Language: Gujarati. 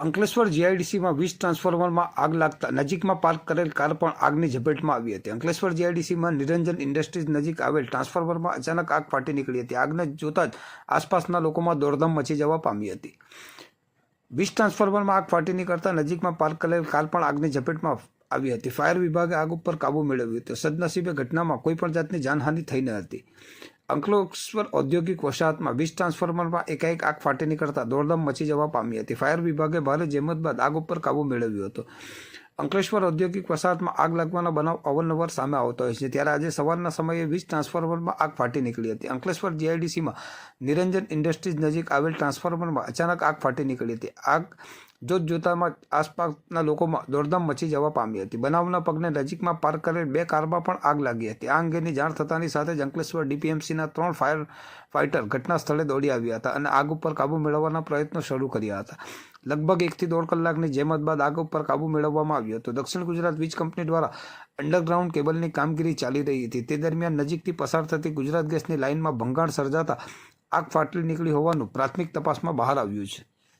અંકલેશ્વર જીઆઈડીસીમાં વીજ ટ્રાન્સફોર્મરમાં આગ લાગતા નજીકમાં પાર્ક કરેલ કાર પણ આગની ઝપેટમાં આવી હતી. અંકલેશ્વર જીઆઈડીસીમાં નિરંજન ઇન્ડસ્ટ્રીઝ નજીક આવેલ ટ્રાન્સફોર્મરમાં અચાનક આગ ફાટી નીકળી હતી. આગને જોતા જ આસપાસના લોકોમાં દોડધામ મચી જવા પામી હતી. વીજ ટ્રાન્સફોર્મરમાં આગ ફાટી નીકળતા નજીકમાં પાર્ક કરેલ કાર પણ આગની ઝપેટમાં આવી હતી. ફાયર વિભાગે આગ ઉપર કાબુ મેળવ્યો હતો. સદનસીબે ઘટનામાં કોઈ પણ જાતની જાનહાનિ થઈ ન હતી. અંકલેશ્વર ઔદ્યોગિક વસાહતમાં વીજ ટ્રાન્સફોર્મરમાં એકાએક આગ ફાટી નીકળતા દોડધામ મચી જવા પામી હતી. ફાયર વિભાગે ભારે જહેમત બાદ આગ ઉપર કાબુ મેળવ્યો હતો. અંકલેશ્વર ઔદ્યોગિક વસાહતમાં આગ લાગવાના બનાવ અવારનવાર સામે આવતો હોય છે. ત્યારે આજે સવારના સમયે વીજ ટ્રાન્સફોર્મરમાં આગ ફાટી નીકળી હતી. અંકલેશ્વર જીઆઈડીસીમાં નિરંજન ઇન્ડસ્ટ્રીઝ નજીક આવેલ ટ્રાન્સફોર્મરમાં અચાનક આગ ફાટી નીકળી હતી. આગ જોત જોતામાં આસપાસના લોકોમાં દોડધામ મચી જવા પામી હતી. બનાવના પગને નજીકમાં પાર્ક કરેલ બે કારમાં પણ આગ લાગી હતી. આ અંગેની જાણ થતાની સાથે જ અંકલેશ્વર ડીપીએમસીના ત્રણ ફાયર ફાઇટર ઘટના સ્થળે દોડી આવ્યા હતા અને આગ ઉપર કાબુ મેળવવાના પ્રયત્નો શરૂ કર્યા હતા. લગભગ એકથી દોઢ કલાકની જેમત બાદ આગ ઉપર કાબુ મેળવવામાં આવ્યો હતો. દક્ષિણ ગુજરાત વીજ કંપની દ્વારા અંડરગ્રાઉન્ડ કેબલની કામગીરી ચાલી રહી હતી. તે દરમિયાન નજીકથી પસાર થતી ગુજરાત ગેસની લાઇનમાં ભંગાણ સર્જાતા આગ ફાટલી નીકળી હોવાનું પ્રાથમિક તપાસમાં બહાર આવ્યું છે.